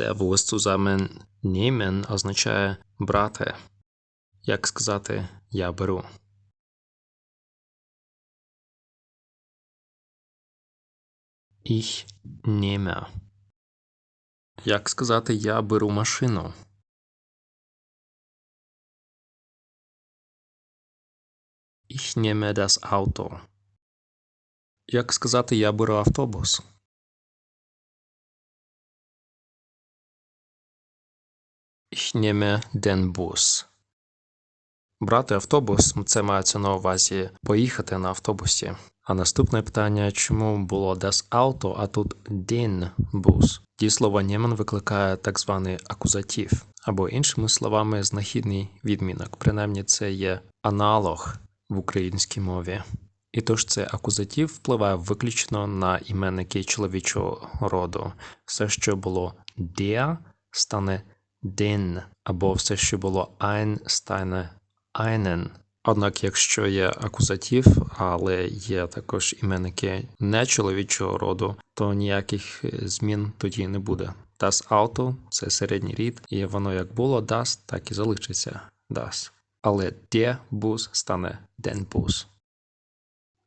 Servus zusammen nehmen означає брати. Як сказати я беру. Ich nehme. Як сказати я беру машину. Ich nehme das Auto. Як сказати я беру автобус. Nehme den. Брати автобус це мається на увазі поїхати на автобусі. А наступне питання, чому було das Auto, а тут den Bus? Дієслово nehmen викликає так званий акузатив, або іншими словами, знахідний відмінок. Принаймні, це є аналог в українській мові. І тож це акузатив впливає виключно на іменники чоловічого роду. Все, що було der, стане den, або все, що було ein, стане einen. Однак, якщо є акузатив, але є також іменники не чоловічого роду, то ніяких змін тоді не буде. Das Auto – це середній рід, і воно як було das, так і залишиться das. Але der Bus стане den Bus.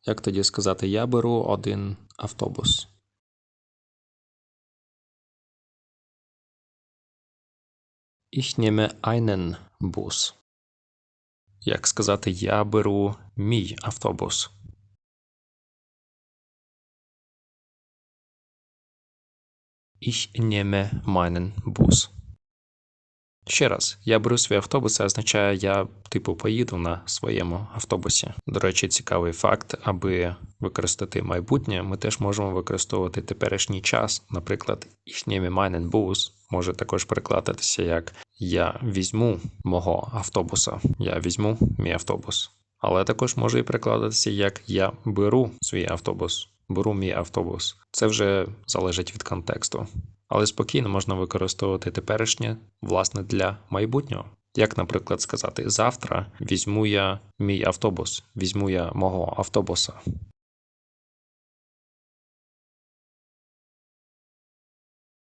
Як тоді сказати, я беру один автобус. Ich nehme einen Bus. Як сказати, я беру мій автобус. Ich nehme meinen Bus. Ще раз, я беру свій автобус, це означає, я типу поїду на своєму автобусі. До речі, цікавий факт, аби використати майбутнє, ми теж можемо використовувати теперішній час. Наприклад, nehme meinen Bus може також перекладатися як я візьму мого автобуса, я візьму мій автобус. Але також може і перекладатися як я беру свій автобус, беру мій автобус. Це вже залежить від контексту. Але спокійно можна використовувати теперішнє, власне, для майбутнього. Як, наприклад, сказати, завтра візьму я мій автобус, візьму я мого автобуса.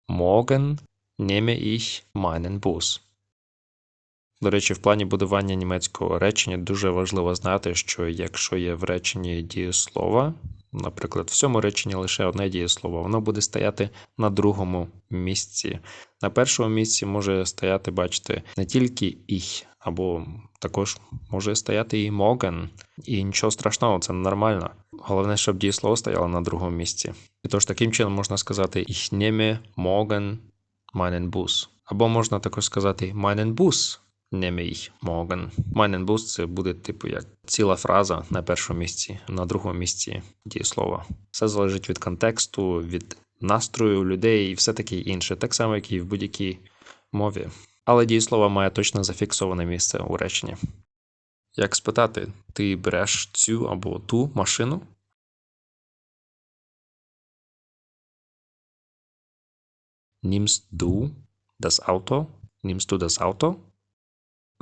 Morgen nehme ich meinen Bus. До речі, в плані будування німецького речення дуже важливо знати, що якщо є в реченні дієслова, наприклад, в цьому реченні лише одне дієслово, воно буде стояти на другому місці. На першому місці може стояти, бачите, не тільки ich, або також може стояти і morgen. І нічого страшного, це нормально. Головне, щоб дієслово стояло на другому місці. І тож таким чином можна сказати ich nehme morgen meinen. Або можна також сказати meinen Bus nehme ich morgen. Meinen Bus це буде типу як ціла фраза на першому місці, на другому місці дієслова. Все залежить від контексту, від настрою людей і все таке інше, так само, як і в будь-якій мові. Але дієслово має точно зафіксоване місце у реченні. Як спитати, ти береш цю або ту машину? Nimmst du das Auto? Nimmst du das Auto?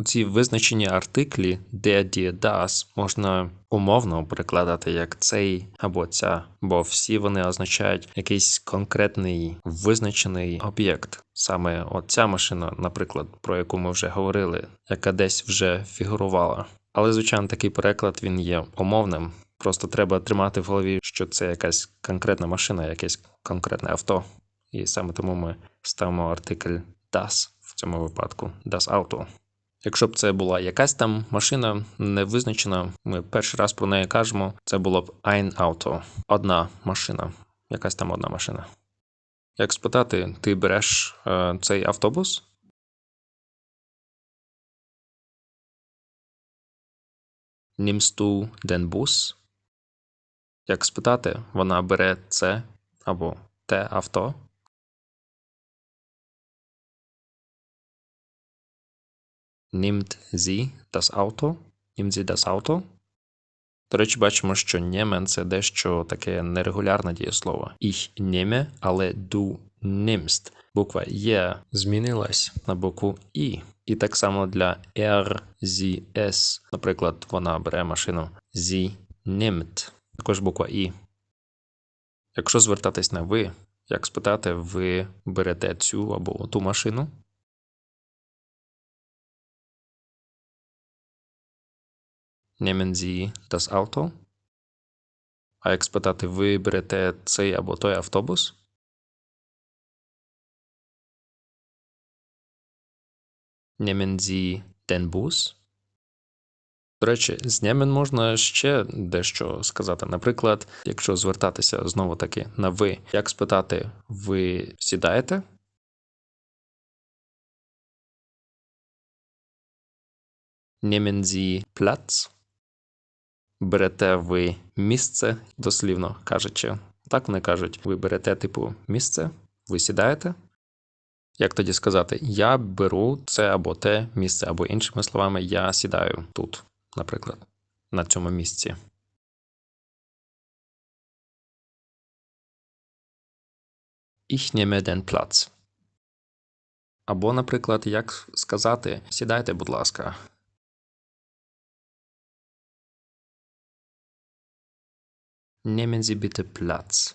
Ці визначені артиклі der, die, das можна умовно перекладати як цей або ця, бо всі вони означають якийсь конкретний визначений об'єкт. Саме оця машина, наприклад, про яку ми вже говорили, яка десь вже фігурувала. Але, звичайно, такий переклад він є умовним. Просто треба тримати в голові, що це якась конкретна машина, якесь конкретне авто. І саме тому ми ставимо артикль das в цьому випадку das Auto. Якщо б це була якась там машина не визначена, ми перший раз про неї кажемо, це було б ein Auto. Одна машина, якась там одна машина. Як спитати, ти береш е, цей автобус? Nimmst du den Bus? Як спитати, вона бере це або те авто? Nimmt sie das Auto? Nimmt sie das Auto? До речі, бачимо, що немен це дещо таке нерегулярне дієслово. Ich nehme, але du nimmst. Буква Є змінилась на букву І. І так само для er, sie, es. Наприклад, вона бере машину. Sie nimmt. Також буква І. Якщо звертатись на ви, Як спитати, ви берете цю або ту машину? Nehmen Sie das Auto? А як спитати, ви берете цей або той автобус? Nehmen Sie den Bus? До речі, з немен можна ще дещо сказати. Наприклад, якщо звертатися знову таки на ви, як спитати, ви сідаєте? Nehmen Sie Platz? Берете ви місце, дослівно кажучи. Так вони кажуть, ви берете типу місце, ви сідаєте. Як тоді сказати, я беру це або те місце, або іншими словами, я сідаю тут, наприклад, на цьому місці. Ich nehme den Platz. Або, наприклад, як сказати сідайте, будь ласка. Nehmen Sie bitte Platz.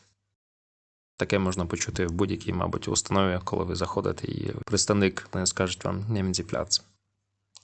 Таке можна почути в будь-якій, мабуть, установі, коли ви заходите, і представник не скаже вам Nehmen Sie Platz.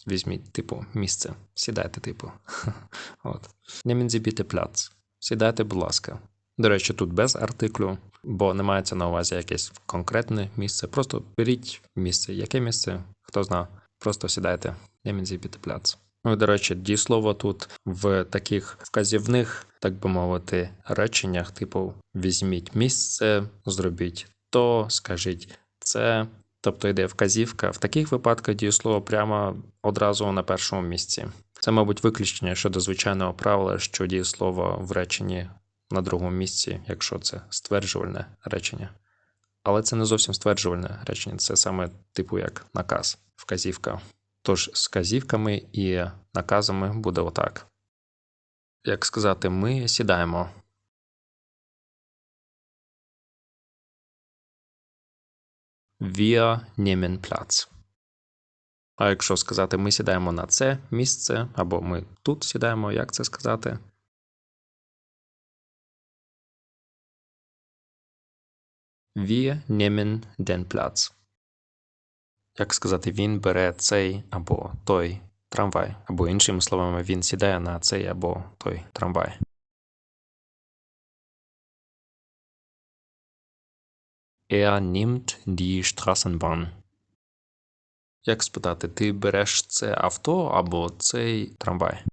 Візьміть, типу, місце. Сідайте, типу. От. Nehmen Sie bitte Platz. Сідайте, будь ласка. До речі, тут без артиклю, бо не мається на увазі якесь конкретне місце. Просто беріть місце. Яке місце? Хто зна. Просто сідайте. Nehmen Sie bitte Platz. Ну до речі, дієслово тут в таких вказівних, так би мовити, реченнях, типу візьміть місце, зробіть то, скажіть це. Тобто йде вказівка. В таких випадках дієслово прямо одразу на першому місці. Це, мабуть, виключення щодо звичайного правила, що дієслово в реченні на другому місці, якщо це стверджувальне речення. Але це не зовсім стверджувальне речення, це саме типу як наказ, вказівка. Тож з казівками і наказами буде отак. Як сказати, ми сідаємо. Wir nehmen Platz. А якщо сказати ми сідаємо на це місце, або ми тут сідаємо, як це сказати? Wir nehmen den Platz. Як сказати, він бере цей або той трамвай, або іншими словами, він сідає на цей або той трамвай. Er nimmt die Straßenbahn. Як спитати, ти береш це авто або цей трамвай?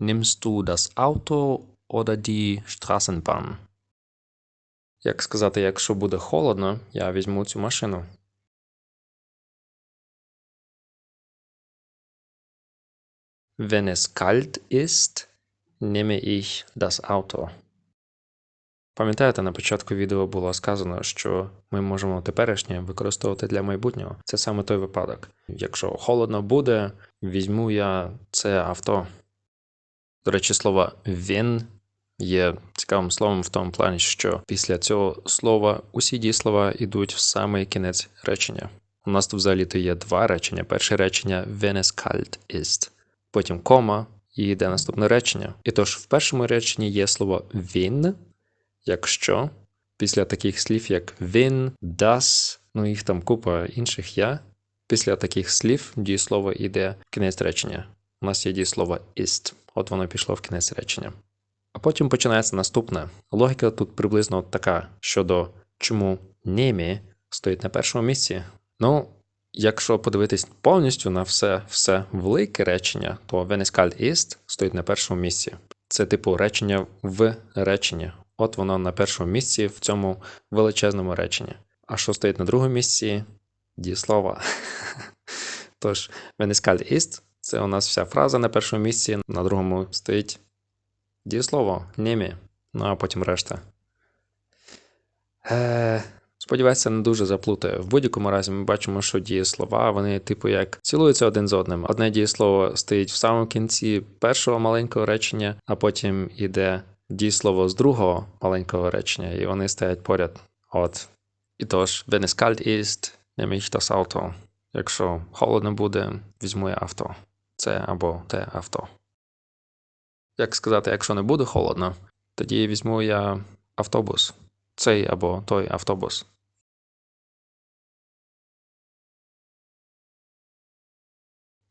Nimmst du das Auto oder die Straßenbahn? Як сказати, якщо буде холодно, я візьму цю машину. Wenn es kalt ist, nehme ich das Auto. Пам'ятаєте, на початку відео було сказано, що ми можемо теперішнє використовувати для майбутнього. Це саме той випадок. Якщо холодно буде, візьму я це авто. До речі, слово він є цікавим словом в тому плані, що після цього слова усі дієслова йдуть в самий кінець речення. У нас тут взагалі-то є два речення. Перше речення wenn es kalt ist, потім кома і йде наступне речення. І тож в першому реченні є слово він, якщо після таких слів, як він, das, ну їх там купа інших я. Після таких слів дієслово йде в кінець речення. У нас є дієслово ist. От воно пішло в кінець речення. Потім починається наступне. Логіка тут приблизно така щодо чому немі стоїть на першому місці. Ну, якщо подивитись повністю на все все велике речення, то Veniskal ist стоїть на першому місці. Це типу речення в реченні. От воно на першому місці в цьому величезному реченні. А що стоїть на другому місці? Дієслова. Тож, Veniskal ist це у нас вся фраза на першому місці, на другому стоїть дієслово немі, ну а потім решта. Е, Сподіваюся, не дуже заплутає. В будь-якому разі ми бачимо, що дієслова, вони, типу, як цілуються один з одним. Одне дієслово стоїть в самому кінці першого маленького речення, а потім іде дієслово з другого маленького речення, і вони стоять поряд. От. І тож, wenn es kalt ist, Auto. Якщо холодно буде, візьму я авто. Це або те авто. Як сказати, якщо не буде холодно, тоді візьму я автобус. Цей або той автобус.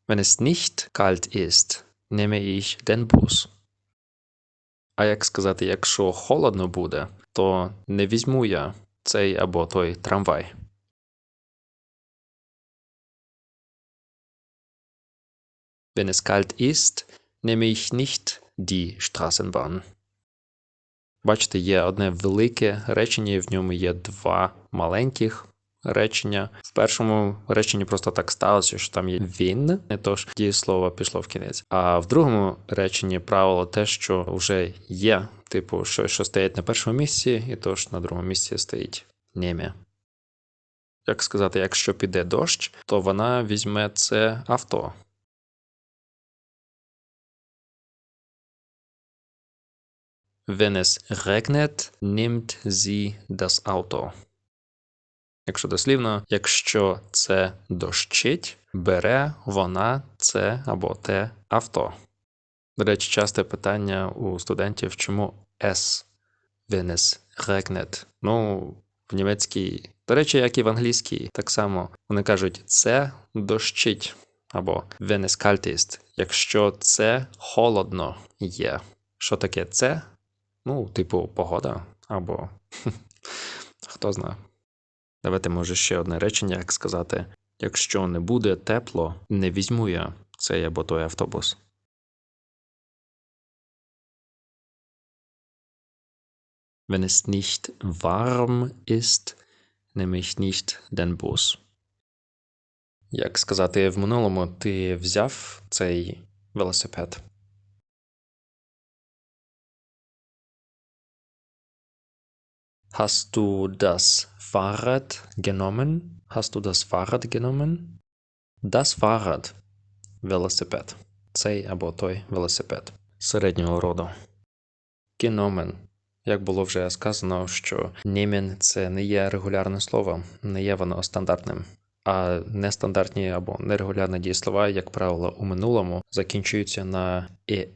Wenn es nicht kalt ist, nehme ich den Bus. А як сказати, якщо холодно буде, то не візьму я цей або той трамвай. Wenn es kalt ist, nehme ich nicht die Straßenbahn. Бачите, є одне велике речення, і в ньому є два маленьких речення. В першому реченні просто так сталося, що там є він, не тож дієслово пішло в кінець. А в другому реченні правило те, що вже є, типу, щось, що стоїть на першому місці, і тож на другому місці стоїть нємє. Як сказати, якщо піде дощ, то вона візьме це авто. Wenn es regnet, nimmt sie das Auto. Якщо дослівно, якщо це дощить, бере вона це або те авто. До речі, часте питання у студентів, чому S, wenn es regnet. Ну, в німецькій, до речі, як і в англійській, так само вони кажуть це дощить, або wenn es kalt ist, якщо це холодно є. Що таке це? Ну, типу, погода або хто знає. Давайте, може, ще одне речення, як сказати: якщо не буде тепло, не візьму я цей або той автобус. Wenn es nicht warm ist, nehme ich nicht den Bus. Як сказати в минулому, ти взяв цей велосипед? Hast du das Fahrrad genommen? Hast du das Fahrrad genommen? Das Fahrrad. Велосипед. Цей або той велосипед. Середнього роду. Genommen. Як було вже сказано, що nehmen – це не є регулярне слово, не є воно стандартним. А нестандартні або нерегулярні дієслова, як правило, у минулому закінчуються на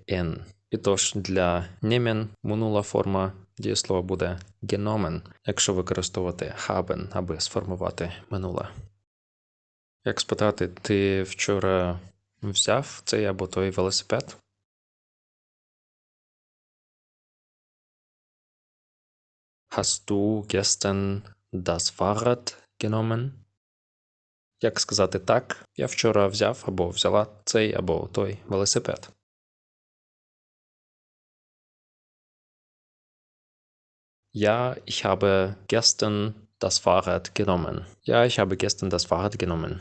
«en». І тож для nehmen минула форма дієслова буде genommen, якщо використовувати haben, аби сформувати минуле. Як спитати, ти вчора взяв цей або той велосипед? Hast du gestern das Fahrrad genommen? Як сказати так, я вчора взяв або взяла цей або той велосипед. Ja, ich habe gestern das Fahrrad genommen. Ja, ich habe gestern das Fahrrad genommen.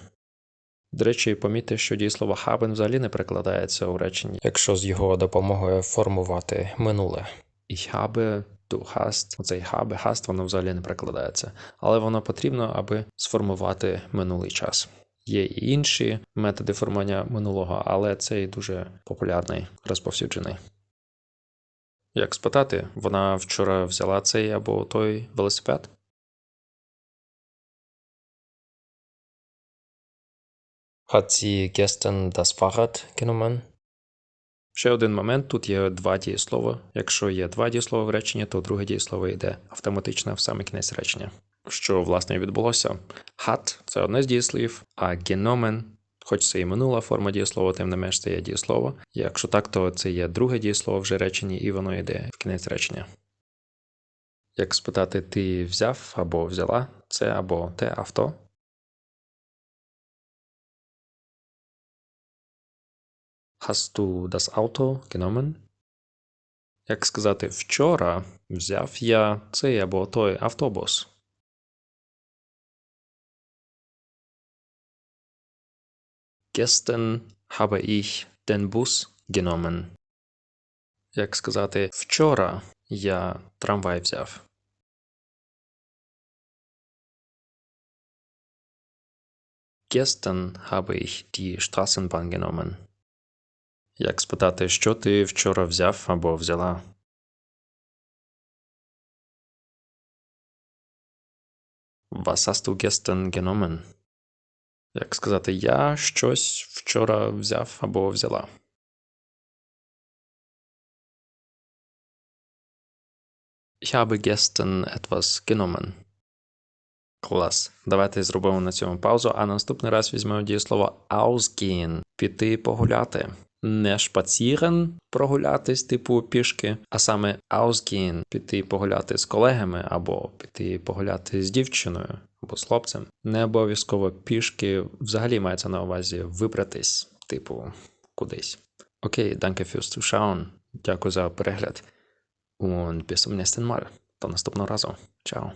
До речі, помітьте, що дієслово haben взагалі не перекладається у реченні, якщо з його допомогою формувати минуле. Ich habe, du hast, оцей habe, hast, воно взагалі не перекладається. Але воно потрібно, аби сформувати минулий час. Є і інші методи формування минулого, але цей дуже популярний, розповсюджений. Як спитати, вона вчора взяла цей або той велосипед? Hat sie gestern das Fahrrad genommen? Ще один момент: тут є два дієслова. Якщо є два дієслова в реченні, то друге дієслово йде автоматично в саме кінець речення. Що власне відбулося? Hat – це одне з дієслів, а genommen Хоч це і минула форма дієслова, тим не менш це є дієслово. Якщо так, то це є друге дієслово вже реченні, і воно йде в кінець речення. Як спитати, ти взяв або взяла це або те авто? Hast du das Auto genommen? Як сказати вчора взяв я цей або той автобус. Gestern habe ich den Bus genommen. Як сказати вчора я трамвай взяв. Gestern habe ich die Straßenbahn genommen. Як спитати, що ти вчора взяв або взяла? Was hast du gestern genommen? як сказати, я щось вчора взяв або взяла. Ich habe gestern etwas genommen. Клас. Давайте зробимо на цьому паузу, а наступний раз візьмемо дієслово ausgehen – піти погуляти. Не spazieren – прогулятись, типу пішки, а саме ausgehen – піти погуляти з колегами або піти погуляти з дівчиною або з хлопцем. Не обов'язково пішки, взагалі мається на увазі вибратись, типу, кудись. Окей, danke fürs Zuschauen. Дякую за перегляд. Und bis zum nächsten Mal. До наступного разу. Ciao.